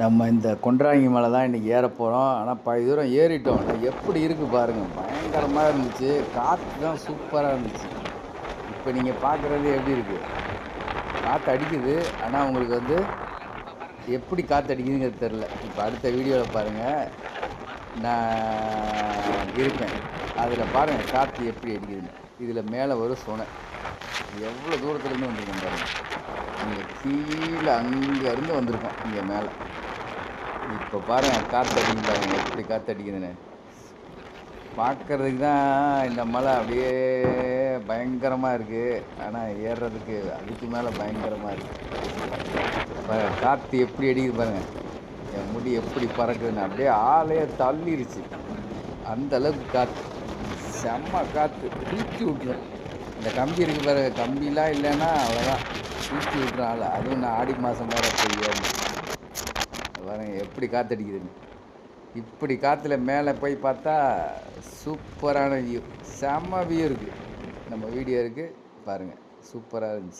நம்ம இந்த கொன்றாங்கி மலை தான் இன்றைக்கி ஏற போகிறோம் ஆனால் பாதி தூரம் ஏறிட்டோம். எப்படி இருக்குது பாருங்கள் பயங்கரமாக இருந்துச்சு. காற்று தான் சூப்பராக இருந்துச்சு. இப்போ நீங்கள் பார்க்குறது எப்படி இருக்குது காற்று அடிக்குது. ஆனால் உங்களுக்கு வந்து எப்படி காற்று அடிக்குதுங்கிறது தெரில இப்போ அடுத்த வீடியோவில் பாருங்கள் நான் இருப்பேன் அதில் பாருங்கள் காற்று எப்படி அடிக்குதுன்னு. இதில் மேலே வரும் சுனை. எவ்வளோ தூரத்துலேருந்து வந்துருக்கேன் பாருங்கள் இங்கே கீழே அங்கேருந்து வந்திருக்கோம். இங்கே மேலே. இப்போ பாருங்கள் காற்று அடிக்குது பாருங்க எப்படி காற்று அடிக்குதுன்னு பார்க்கறதுக்கு தான் இந்த மலை அப்படியே பயங்கரமாக இருக்குது ஆனால் ஏறுறதுக்கு அதுக்கு மேலே பயங்கரமாக இருக்குது காற்று எப்படி அடிக்குது பாருங்கள் என் முடி எப்படி பறக்குதுன்னு அப்படியே ஆளையே தள்ளிருச்சு. அந்தளவுக்கு காற்று செம்ம காற்று தூக்கி விட்டுரும். இந்த கம்பி இருக்கு பாருங்க கம்பிலாம் இல்லைன்னா அவ்வளோதான் தூக்கி விட்டுரும் அதுவும் நான் ஆடி மாதம் வேறு தெரியாது பாருங்க எப்படி காற்றடிக்குதுன்னு இப்படி காற்றுல மேலே போய் பார்த்தா சூப்பரான வியூ செம்ம வியூ இருக்குது நம்ம வீடியோ இருக்குது பாருங்கள் சூப்பராக இருந்துச்சு.